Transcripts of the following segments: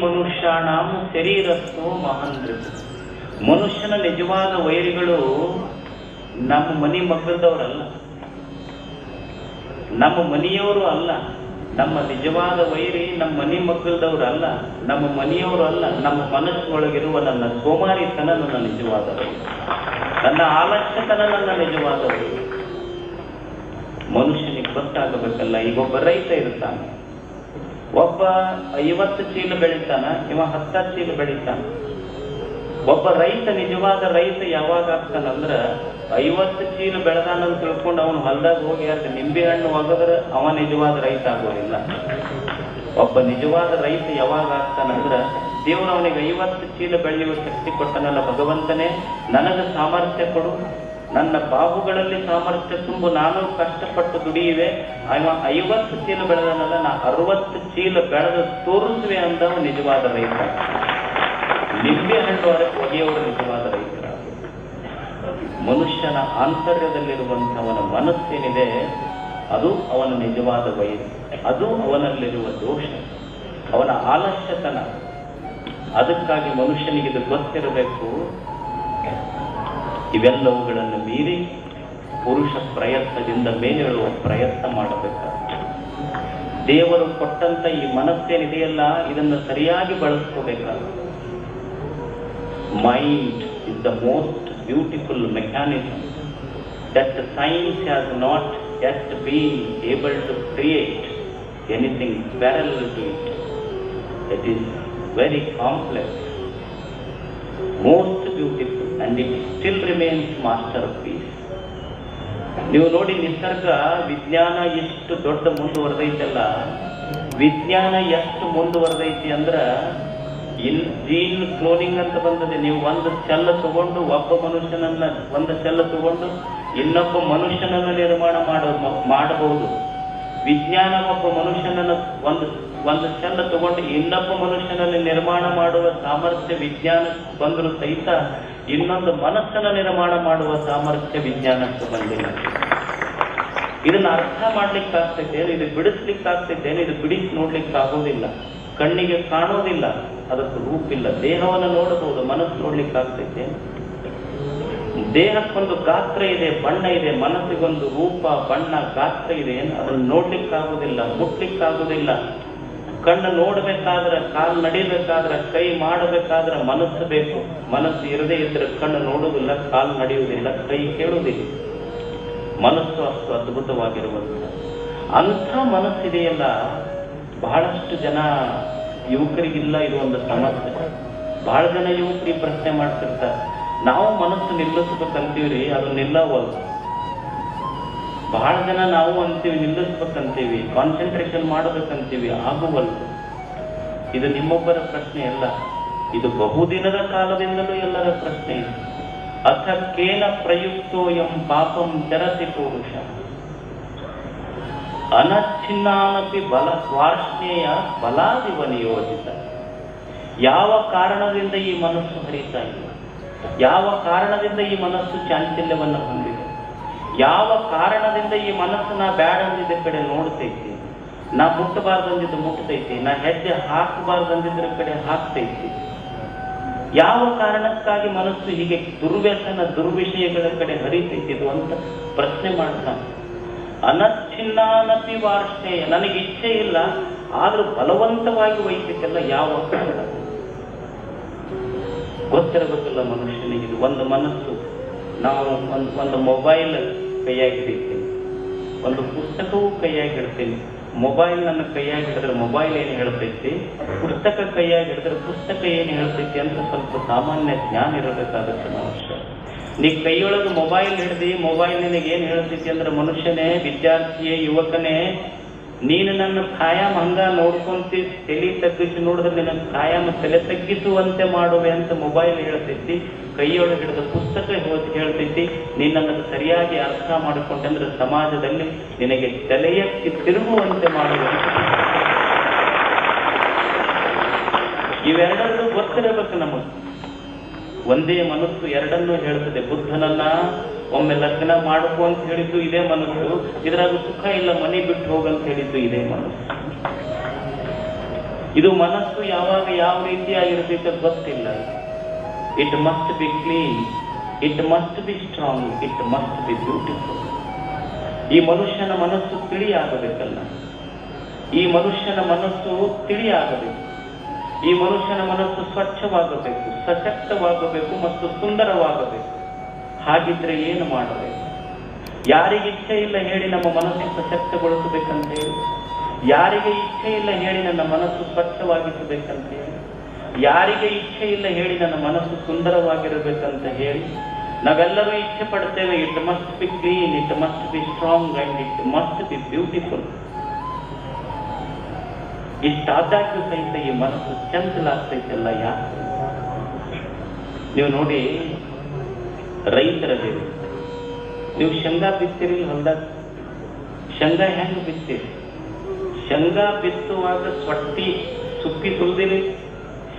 ಮನುಷ್ಯಾಣಂ ಶರೀರಸ್ಥೋ ಮಹಂದ್ರು ಮನುಷ್ಯನ ನಿಜವಾದ ವೈರಿಗಳು ನಮ್ಮ ಮನಿ ಮಗ್ಗದವರಲ್ಲ. ನಮ್ಮ ಮನೆಯವರು ಅಲ್ಲ. ನಮ್ಮ ನಿಜವಾದ ವೈರಿ ನಮ್ಮ ಮನಿ ಮಗ್ಗದವರು ಅಲ್ಲ. ನಮ್ಮ ಮನೆಯವರು ಅಲ್ಲ. ನಮ್ಮ ಮನಸ್ಸಿನೊಳಗಿರುವ ನನ್ನ ಸೋಮಾರಿತನ ನನ್ನ ನಿಜವಾದ ನನ್ನ ಆಲಸ್ಯತನ ನನ್ನ ನಿಜವಾದ ವೈರಿ ಮನುಷ್ಯನಿಗೆ ಗೊತ್ತಾಗಬೇಕಲ್ಲ. ಈಗ ಒಬ್ಬ ರೈತ ಇರ್ತಾನೆ. ಒಬ್ಬ ಐವತ್ತು ಚೀಲ ಬೆಳಿತಾನ, ಇವ ಹತ್ತ ಚೀಲ ಬೆಳಿತಾನ. ಒಬ್ಬ ರೈತ, ನಿಜವಾದ ರೈತ ಯಾವಾಗ ಆಗ್ತಾನಂದ್ರ ಐವತ್ತು ಚೀಲ ಬೆಳೆದಾನಂತ ತಿಳ್ಕೊಂಡು ಅವನು ಹೊಲ್ದಾಗ ಹೋಗಿ ಎರಡು ನಿಂಬೆ ಹಣ್ಣು ಒಗದ್ರ ಅವ ನಿಜವಾದ ರೈತ ಆಗೋದಿಲ್ಲ. ಒಬ್ಬ ನಿಜವಾದ ರೈತ ಯಾವಾಗ ಆಗ್ತಾನಂದ್ರ ದೇವರು ಅವನಿಗೆ ಐವತ್ತು ಚೀಲ ಬೆಳೆಯುವ ಶಕ್ತಿ ಕೊಟ್ಟನಲ್ಲ ಭಗವಂತನೇ, ನನಗೆ ಸಾಮರ್ಥ್ಯ ಕೊಡು ನನ್ನ ಬಾಹುಗಳಲ್ಲಿ ಸಾಮರ್ಥ್ಯ ತುಂಬು, ನಾನು ಕಷ್ಟಪಟ್ಟು ದುಡಿಯುವೆ. ಐವತ್ತು ಚೀಲ ಬೆಳೆದನಲ್ಲ, ನಾ ಅರವತ್ತು ಚೀಲ ಬೆಳೆದು ತೋರಿಸುವೆ ಅಂದವ ನಿಜವಾದ ರೈತ. ನಿಂಬೆ ಹಣ್ಣು ಅದಕ್ಕೆ ಒಗೆಯವರು ನಿಜವಾದ ರೈತರ ಮನುಷ್ಯನ ಆಂತರ್ಯದಲ್ಲಿರುವಂಥವನ ಮನಸ್ಸೇನಿದೆ, ಅದು ಅವನ ನಿಜವಾದ ವೈರ, ಅದು ಅವನಲ್ಲಿರುವ ದೋಷ, ಅವನ ಆಲಸ್ಯತನ. ಅದಕ್ಕಾಗಿ ಮನುಷ್ಯನಿಗೆ ಇದು ಗೊತ್ತಿರಬೇಕು. ಇವೆಲ್ಲವುಗಳನ್ನು ಮೀರಿ ಪುರುಷ ಪ್ರಯತ್ನದಿಂದ ಮೇಲೇಳುವ ಪ್ರಯತ್ನ ಮಾಡಬೇಕು. ದೇವರು ಕೊಟ್ಟಂತ ಈ ಮನಸ್ಸೇನಿದೆಯಲ್ಲ ಇದನ್ನು ಸರಿಯಾಗಿ ಬಳಸ್ಕೋಬೇಕಾಗುತ್ತೆ mind is the most beautiful mechanism that science has not not yet able to create anything parallel to it it is very complex most most it still remains master masterpiece. ನೀವು ನೋಡಿ ನಿಸರ್ಗ, ವಿಜ್ಞಾನ ಎಷ್ಟು ದೊಡ್ಡ ಮುಂದುವರೆದೈತಲ್ಲ. ವಿಜ್ಞಾನ ಎಷ್ಟು ಮುಂದುವರೆದೈತಿ ಅಂದ್ರ ಇನ್ ಜೀನ್ ಕ್ಲೋನಿಂಗ್ ಅಂತ ಬಂದದೆ. ನೀವು ಒಂದು ಸೆಲ್ ತಗೊಂಡು ಒಬ್ಬ ಮನುಷ್ಯನನ್ನ, ಒಂದು ಸೆಲ್ ತಗೊಂಡು ಇನ್ನೊಬ್ಬ ಮನುಷ್ಯನನ್ನ ನಿರ್ಮಾಣ ಮಾಡೋ, ಮಾಡಬಹುದು. ವಿಜ್ಞಾನ ಒಬ್ಬ ಮನುಷ್ಯನನ್ನ ಒಂದು ಒಂದು ಸೆಲ್ ತಗೊಂಡು ಇನ್ನೊಬ್ಬ ಮನುಷ್ಯನಲ್ಲಿ ನಿರ್ಮಾಣ ಮಾಡುವ ಸಾಮರ್ಥ್ಯ ವಿಜ್ಞಾನ ಬಂದರೂ ಸಹಿತ ಇನ್ನೊಂದು ಮನಸ್ಸನ್ನು ನಿರ್ಮಾಣ ಮಾಡುವ ಸಾಮರ್ಥ್ಯ ವಿಜ್ಞಾನಕ್ಕೆ ಬಂದಿಲ್ಲ ಇದನ್ನ ಅರ್ಥ ಮಾಡ್ಲಿಕ್ಕೆ ಆಗ್ತೈತೆ ಇದು ಬಿಡಿಸ್ಲಿಕ್ಕೆ ಆಗ್ತೈತೆ ಇದು ಬಿಡಿಸಿ ನೋಡ್ಲಿಕ್ಕೆ ಆಗೋದಿಲ್ಲ ಕಣ್ಣಿಗೆ ಕಾಣೋದಿಲ್ಲ, ಅದಕ್ಕೆ ರೂಪಿಲ್ಲ ದೇಹವನ್ನು ನೋಡಬಹುದು, ಮನಸ್ಸು ನೋಡ್ಲಿಕ್ಕೆ ಆಗ್ತೈತೆ ದೇಹಕ್ಕೊಂದು ಗಾತ್ರ ಇದೆ, ಬಣ್ಣ ಇದೆ, ಮನಸ್ಸಿಗೊಂದು ರೂಪ, ಬಣ್ಣ, ಗಾತ್ರ ಇದೆ, ಅದನ್ನು ನೋಡ್ಲಿಕ್ಕಾಗುದಿಲ್ಲ, ಮುಟ್ಲಿಕ್ಕಾಗುದಿಲ್ಲ. ಕಣ್ಣು ನೋಡ್ಬೇಕಾದ್ರೆ, ಕಾಲು ನಡಿಬೇಕಾದ್ರೆ, ಕೈ ಮಾಡಬೇಕಾದ್ರೆ ಮನಸ್ಸು ಬೇಕು. ಮನಸ್ಸು ಇರದೇ ಇದ್ರೆ ಕಣ್ಣು ನೋಡುವುದಿಲ್ಲ, ಕಾಲು ನಡೆಯುವುದಿಲ್ಲ, ಕೈ ಕೇಳುವುದಿಲ್ಲ. ಮನಸ್ಸು ಅಷ್ಟು ಅದ್ಭುತವಾಗಿರುವಂತ ಅಂಥ ಮನಸ್ಸಿದೆಯಲ್ಲ ಬಹಳಷ್ಟು ಜನ ಯುವಕರಿಗಿಲ್ಲ ಒಂದು ಸಮಸ್ಯೆ. ಬಹಳ ಜನ ಯುವಕರಿಗೆ ಪ್ರಶ್ನೆ ಮಾಡ್ತಿರ್ತಾರೆ. ನಾವು ಮನಸ್ಸು ನಿಲ್ಲಿಸ್ಬೇಕಂತೀವ್ರಿ, ಅದು ನಿಲ್ಲವಲ್ಲ ಬಹಳ ಜನ ನಾವು ಅಂತೀವಿ, ನಿಲ್ಲಿಸ್ಬೇಕಂತೀವಿ ಕಾನ್ಸಂಟ್ರೇಷನ್ ಮಾಡಬೇಕಂತೀವಿ ಆಗುವಲ್ಲ ಇದು ನಿಮ್ಮೊಬ್ಬರ ಪ್ರಶ್ನೆ ಅಲ್ಲ. ಇದು ಬಹುದಿನದ ಕಾಲದಿಂದಲೂ ಎಲ್ಲರ ಪ್ರಶ್ನೆ ಇದೆ. ಅಥ ಕೇನ ಪ್ರಯುಕ್ತೋ ಎಂ ಪಾಪಂ ಚರತಿ ಪುರುಷ. ಅನಚ್ಛಿನ್ನಾನಪಿ ಬಲ ಸ್ವಾರ್ಷ್ಣೇಯ ಬಲಾದಿವ ನಿಯೋಜಿತ. ಯಾವ ಕಾರಣದಿಂದ ಈ ಮನಸ್ಸು ಹರಿತಾ ಇಲ್ಲ? ಯಾವ ಕಾರಣದಿಂದ ಈ ಮನಸ್ಸು ಚಾಂಚಲ್ಯವನ್ನು ಹೊಂದಿದೆ? ಯಾವ ಕಾರಣದಿಂದ ಈ ಮನಸ್ಸು ನಾ ಬ್ಯಾಡ ಅಂದಿದ್ದ ಕಡೆ ನೋಡ್ತೈತಿ? ನಾ ಮುಟ್ಟಬಾರ್ದಂದಿದ್ದು ಮುಟ್ಟತೈತಿ, ನಾ ಹೆಜ್ಜೆ ಹಾಕಬಾರ್ದಂದಿದ್ರ ಕಡೆ ಹಾಕ್ತೈತಿ. ಯಾವ ಕಾರಣಕ್ಕಾಗಿ ಮನಸ್ಸು ಹೀಗೆ ದುರ್ವ್ಯಸನ, ದುರ್ವಿಷಯಗಳ ಕಡೆ ಹರಿತೈತಿ ಇದು ಅಂತ ಪ್ರಶ್ನೆ ಮಾಡ್ತಾನೆ. ಅನಚ್ಛಿನ್ನಾನಪಿ ವಾರ್ಷೇಯ ನನಗೆ ಇಚ್ಛೆ ಇಲ್ಲ, ಆದ್ರೂ ಬಲವಂತವಾಗಿ ವಹಿಸಕ್ಕೆಲ್ಲ ಯಾವ ಕಾರಣ? ಗೊತ್ತಿರಬೇಕಲ್ಲ ಮನುಷ್ಯನಿಗೆ, ಇದು ಒಂದು ಮನಸ್ಸು. ನಾವು ಒಂದು ಒಂದು ಮೊಬೈಲ್ ಕೈಯಾಗಿ ಒಂದು ಪುಸ್ತಕವೂ ಕೈಯಾಗಿ ಹಿಡ್ತೀನಿ ಮೊಬೈಲ್ ನನ್ನ ಕೈಯಾಗಿ ಹಿಡಿದ್ರೆ ಮೊಬೈಲ್ ಏನು ಹೇಳ್ತೈತಿ? ಪುಸ್ತಕ ಕೈಯಾಗಿ ಹಿಡಿದ್ರೆ ಪುಸ್ತಕ ಏನು ಹೇಳ್ತೈತಿ ಅಂತ ಸ್ವಲ್ಪ ಸಾಮಾನ್ಯ ಜ್ಞಾನ ಇರಬೇಕಾಗುತ್ತೆ ಮನುಷ್ಯ. ನೀ ಕೈಯೊಳಗೆ ಮೊಬೈಲ್ ಹಿಡ್ದು ಮೊಬೈಲ್ ನಿನಗೆ ಏನು ಹೇಳ್ತೈತಿ ಅಂದ್ರೆ ಮನುಷ್ಯನೇ, ವಿದ್ಯಾರ್ಥಿಯೇ, ಯುವಕನೇ ನೀನು ನನ್ನ ಕಾಯಂ ಹಂಗ ನೋಡ್ಕೊಂತಿ, ತಲೆ ತಗ್ಗಿಸಿ ನೋಡಿದ್ರೆ ನಿನ್ನ ಕಾಯಾಮ ತಲೆ ತಗ್ಗಿಸುವಂತೆ ಮಾಡುವೆ ಅಂತ ಮೊಬೈಲ್ ಹೇಳ್ತೈತಿ, ಕೈಯೊಳಗೆ ಹಿಡಿದ ಪುಸ್ತಕ ಹೇಳ್ತೈತಿ, ನಿನ್ನನ್ನು ಸರಿಯಾಗಿ ಅರ್ಥ ಮಾಡಿಕೊಂಡೆ ಅಂದ್ರೆ ಸಮಾಜದಲ್ಲಿ ನಿನಗೆ ತಲೆಯ ತಿರುಗುವಂತೆ ಮಾಡುವೆ. ಇವೆರಡನ್ನೂ ಗೊತ್ತಿರಬೇಕು ನಮಗೆ. ಒಂದೇ ಮನಸ್ಸು ಎರಡನ್ನೂ ಹೇಳ್ತದೆ ಬುದ್ಧನನ್ನ ಒಮ್ಮೆ ಲಗ್ನ ಮಾಡ್ಕೊ ಅಂತ ಹೇಳಿದ್ದು ಇದೇ ಮನಸ್ಸು. ಇದ್ರಾಗ ಸುಖ ಇಲ್ಲ, ಮನೆ ಬಿಟ್ಟು ಹೋಗಂತ ಹೇಳಿದ್ದು ಇದೇ ಮನಸ್ಸು. ಇದು ಮನಸ್ಸು ಯಾವಾಗ ಯಾವ ರೀತಿಯಾಗಿರ್ತೈತೆ ಗೊತ್ತಿಲ್ಲ. It must be clean it must be strong it must be beautiful ಈ ಮನುಷ್ಯನ ಮನಸ್ಸು ತಿಳಿಯಾಗಬೇಕಲ್ಲ ಈ ಮನುಷ್ಯನ ಮನಸ್ಸು ತಿಳಿಯಾಗಬೇಕು ಈ ಮನುಷ್ಯನ ಮನಸ್ಸು ಸ್ವಚ್ಛವಾಗಬೇಕು, ಸಶಕ್ತವಾಗಬೇಕು ಮತ್ತು ಸುಂದರವಾಗಬೇಕು. ಹಾಗಿದ್ರೆ ಏನು ಮಾಡಬೇಕು? ಯಾರಿಗೆ ಇಚ್ಛೆ ಇಲ್ಲ ಹೇಳಿ ನಮ್ಮ ಮನಸ್ಸು ಸಶಕ್ತಗೊಳಿಸಬೇಕಂತ ಹೇಳಿ ಯಾರಿಗೆ ಇಚ್ಛೆ ಇಲ್ಲ ಹೇಳಿ ನನ್ನ ಮನಸ್ಸು ಸ್ವಚ್ಛವಾಗಿಸಬೇಕಂತ? ಹೇಳಿ ಯಾರಿಗೆ ಇಚ್ಛೆ ಇಲ್ಲ ಹೇಳಿ ನನ್ನ ಮನಸ್ಸು ಸುಂದರವಾಗಿರಬೇಕಂತ ಹೇಳಿ? ನಾವೆಲ್ಲರೂ ಇಚ್ಛೆ ಪಡ್ತೇವೆ it must be clean it must be strong and it must be beautiful ಇಷ್ಟಾದಾಗ್ಯೂ ಸಹಿತ ಈ ಮನಸ್ಸು ಚಂಚಲಾಗ್ತೈತೆಲ್ಲ ಯಾಕೆ? ನೀವು ನೋಡಿ ರೈತರಲ್ಲಿ ನೀವು ಶೇಂಗಾ ಬಿತ್ತೀರಿ ಹೊಲ್ದಾಗ? ಶೇಂಗಾ ಹೆಂಗ್ ಬಿತ್ತೀರಿ? ಶೇಂಗಾ ಬಿತ್ತುವಾಗ ಸೊಟ್ಟಿ, ಸುಪ್ಪಿ ಸುಲಿದಿರಿ.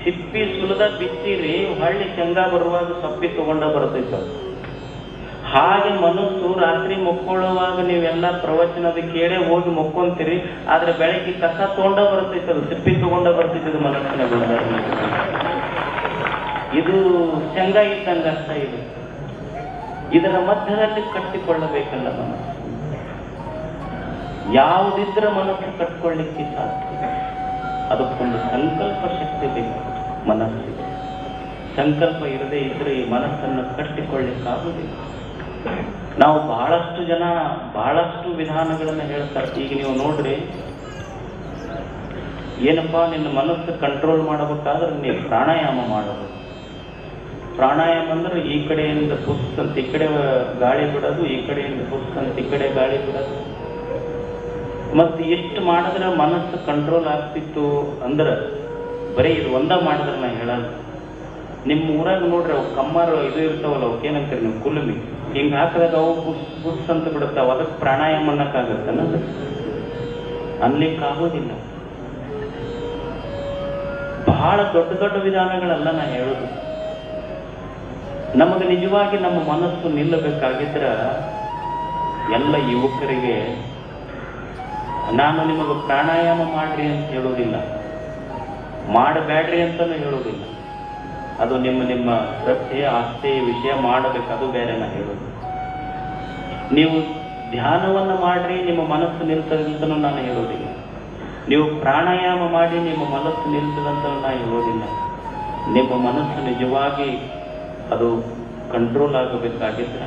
ಸಿಪ್ಪಿ ಸುಲದ ಬಿತ್ತೀರಿ, ಹೊಳ್ಳಿ ಶೇಂಗಾ ಬರುವಾಗ ಸೊಪ್ಪಿ ತಗೊಂಡ ಬರ್ತೈತ ಹಾಗೆ ಮನಸ್ಸು ರಾತ್ರಿ ಮುಕ್ಕೊಳ್ಳುವಾಗ ನೀವೆಲ್ಲ ಪ್ರವಚನದ ಕೇಳೇ ಹೋಗಿ ಮುಕ್ಕೊಂತೀರಿ. ಆದ್ರೆ ಬೆಳಗ್ಗೆ ಕಸ ತಗೊಂಡ ಬರ್ತೈತಲ್ಲ, ಸಿಪ್ಪಿ ತಗೊಂಡ ಬರ್ತೈತದ ಮನಸ್ಸಿನ ಇದು ಶೇಂಗಾ ಇದ್ದಂಗ ಅರ್ಥ ಇದು. ಇದರ ಮಧ್ಯದಲ್ಲಿ ಕಟ್ಟಿಕೊಳ್ಳಬೇಕಲ್ಲ ಮನಸ್ಸು ಯಾವುದಿದ್ರ ಮನಸ್ಸು ಕಟ್ಕೊಳ್ಳಿಕ್ಕೆ ಸಾಧ್ಯ. ಅದಕ್ಕೊಂದು ಸಂಕಲ್ಪ ಶಕ್ತಿ ಬೇಕು, ಮನಸ್ಸಿಗೆ. ಸಂಕಲ್ಪ ಇರದೇ ಇದ್ರೆ ಈ ಮನಸ್ಸನ್ನು ಕಟ್ಟಿಕೊಳ್ಳಿಕ್ಕಾಗುವುದಿಲ್ಲ ನಾವು ಬಹಳಷ್ಟು ಜನ ಬಹಳಷ್ಟು ವಿಧಾನಗಳನ್ನು ಹೇಳ್ತಾರೆ. ಈಗ ನೀವು ನೋಡ್ರಿ, ಏನಪ್ಪಾ ನಿನ್ನ ಮನಸ್ಸು ಕಂಟ್ರೋಲ್ ಮಾಡಬೇಕಾದ್ರೆ ನೀವು ಪ್ರಾಣಾಯಾಮ ಮಾಡಬೇಕು. ಪ್ರಾಣಾಯಾಮ ಅಂದ್ರೆ ಈ ಕಡೆಯಿಂದ ಪುಸ್ ಅಂತ ಈ ಕಡೆ ಗಾಳಿ ಬಿಡೋದು, ಈ ಕಡೆಯಿಂದ ಪುಸ್ ಅಂತ ಈ ಕಡೆ ಗಾಳಿ ಬಿಡೋದು. ಮತ್ತೆ ಎಷ್ಟು ಮಾಡಿದ್ರೆ ಮನಸ್ಸು ಕಂಟ್ರೋಲ್ ಆಗ್ತಿತ್ತು ಅಂದ್ರೆ, ಬರೀ ಇದು ಒಂದ ಮಾಡಿದ್ರೆ ನಾ ಹೇಳಲ್ಲ. ನಿಮ್ಮ ಊರಾಗ ನೋಡ್ರಿ, ಅವು ಕಮ್ಮಾರು ಇದು ಇರ್ತಾವಲ್ಲ ಏನಂತೀರಿ ನೀವು, ಕುಲುಮಿ. ಹಿಂಗ್ ಹಾಕಿದಾಗ ಅವು ಪುಸ್ ಪುಸ್ ಅಂತ ಬಿಡುತ್ತಾವ, ಅದಕ್ಕೆ ಪ್ರಾಣಾಯಾಮ ಅನ್ನಕ್ಕಾಗತ್ತನ ಅನ್ಲಿಕ್ಕಾಗೋದಿಲ್ಲ. ಬಹಳ ದೊಡ್ಡ ದೊಡ್ಡ ವಿಧಾನಗಳಲ್ಲ ನಾ ಹೇಳುದು. ನಮಗೆ ನಿಜವಾಗಿ ನಮ್ಮ ಮನಸ್ಸು ನಿಲ್ಲಬೇಕಾಗಿದ್ರ ಎಲ್ಲ ಯುವಕರಿಗೆ ನಾನು ನಿಮಗೆ ಪ್ರಾಣಾಯಾಮ ಮಾಡ್ರಿ ಅಂತ ಹೇಳೋದಿಲ್ಲ ಮಾಡಬೇಡ್ರಿ ಅಂತಲೂ ಹೇಳೋದಿಲ್ಲ ಅದು ನಿಮ್ಮ ನಿಮ್ಮ ಶ್ರದ್ಧೆ ಆಸ್ತಿ ವಿಷಯ ಮಾಡಬೇಕು, ಅದು ಬೇರೆ ನಾ ಹೇಳೋದು. ನೀವು ಧ್ಯಾನವನ್ನು ಮಾಡ್ರಿ, ನಿಮ್ಮ ಮನಸ್ಸು ನಿಲ್ತದಂತಲೂ ನಾನು ಹೇಳೋದಿಲ್ಲ ನೀವು ಪ್ರಾಣಾಯಾಮ ಮಾಡಿ ನಿಮ್ಮ ಮನಸ್ಸು ನಿಲ್ತದಂತಲೂ ನಾನು ಹೇಳೋದಿಲ್ಲ ನಿಮ್ಮ ಮನಸ್ಸು ನಿಜವಾಗಿ ಅದು ಕಂಟ್ರೋಲ್ ಆಗಬೇಕಾಗಿದ್ರೆ,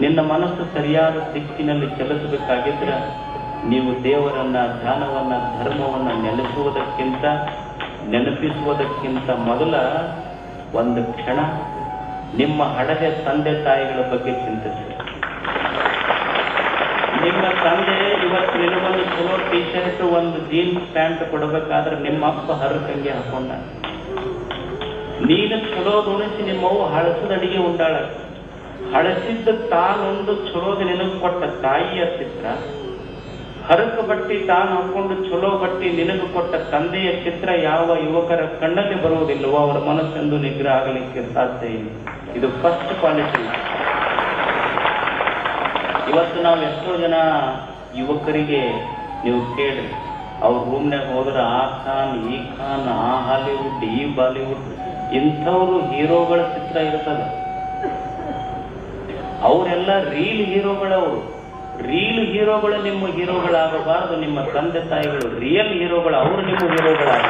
ನಿನ್ನ ಮನಸ್ಸು ಸರಿಯಾದ ದಿಕ್ಕಿನಲ್ಲಿ ಚಲಿಸಬೇಕಾಗಿದ್ರೆ, ನೀವು ದೇವರನ್ನ, ಧ್ಯಾನವನ್ನ, ಧರ್ಮವನ್ನ ನೆಲೆಸುವುದಕ್ಕಿಂತ, ನೆನಪಿಸುವುದಕ್ಕಿಂತ ಮೊದಲ ಒಂದು ಕ್ಷಣ ನಿಮ್ಮ ಹಡದೆ ತಂದೆ ತಾಯಿಗಳ ಬಗ್ಗೆ ಚಿಂತಿಸಿ. ನಿಮ್ಮ ತಂದೆ ಇವತ್ತು ನಿನಗೊಂದು ಚಲೋ ಟಿ ಶರ್ಟ್ ಒಂದು ಜೀನ್ಸ್ ಪ್ಯಾಂಟ್ ಕೊಡಬೇಕಾದ್ರೆ ನಿಮ್ಮ ಅಪ್ಪ ಹರಕಂಗೆ ಹಾಕೊಂಡ. ನೀನು ಚಲೋ ನಿಮ್ಮವು ಹಳಸದ ಅಡಿಗೆ ಉಂಡಾಳ. ಹಳಸಿದ್ದ ತಾನೊಂದು ಚಲೋದ ನಿನಗೆ ಕೊಟ್ಟ ತಾಯಿಯ ಚಿತ್ರ. ಹರಕ ಬಟ್ಟಿ ತಾನು ಹಾಕೊಂಡು ಚಲೋ ಬಟ್ಟಿ ನಿನಗೆ ಕೊಟ್ಟ ತಂದೆಯ ಚಿತ್ರ ಯಾವ ಯುವಕರ ಕಣ್ಣಲ್ಲಿ ಬರುವುದಿಲ್ಲವೋ ಅವರ ಮನಸ್ಸೆಂದು ನಿಗ್ರಹ ಆಗಲಿಕ್ಕೆ ಸಾಧ್ಯ ಇಲ್ಲ. ಇದು ಫಸ್ಟ್ ಕ್ವಾಲಿಟಿ ಇವತ್ತು ನಾವು ಎಷ್ಟೋ ಜನ ಯುವಕರಿಗೆ ನೀವು ಕೇಳ್ರಿ. ಅವ್ರ ರೂಮ್ನಾಗ ಹೋದ್ರೆ ಆ ಖಾನ್, ಈ ಖಾನ್, ಆ ಹಾಲಿವುಡ್ ಈ ಬಾಲಿವುಡ್ ಇಂಥವ್ರು ಹೀರೋಗಳ ಚಿತ್ರ ಇರ್ತದ. ಅವರೆಲ್ಲ ರೀಲ್ ಹೀರೋಗಳವರು. ರೀಲ್ ಹೀರೋಗಳು ನಿಮ್ಮ ಹೀರೋಗಳಾಗಬಾರದು, ನಿಮ್ಮ ತಂದೆ ತಾಯಿಗಳು. ರಿಯಲ್ ಹೀರೋಗಳು, ಅವರು ನಿಮ್ಮ ಹೀರೋಗಳಾಗ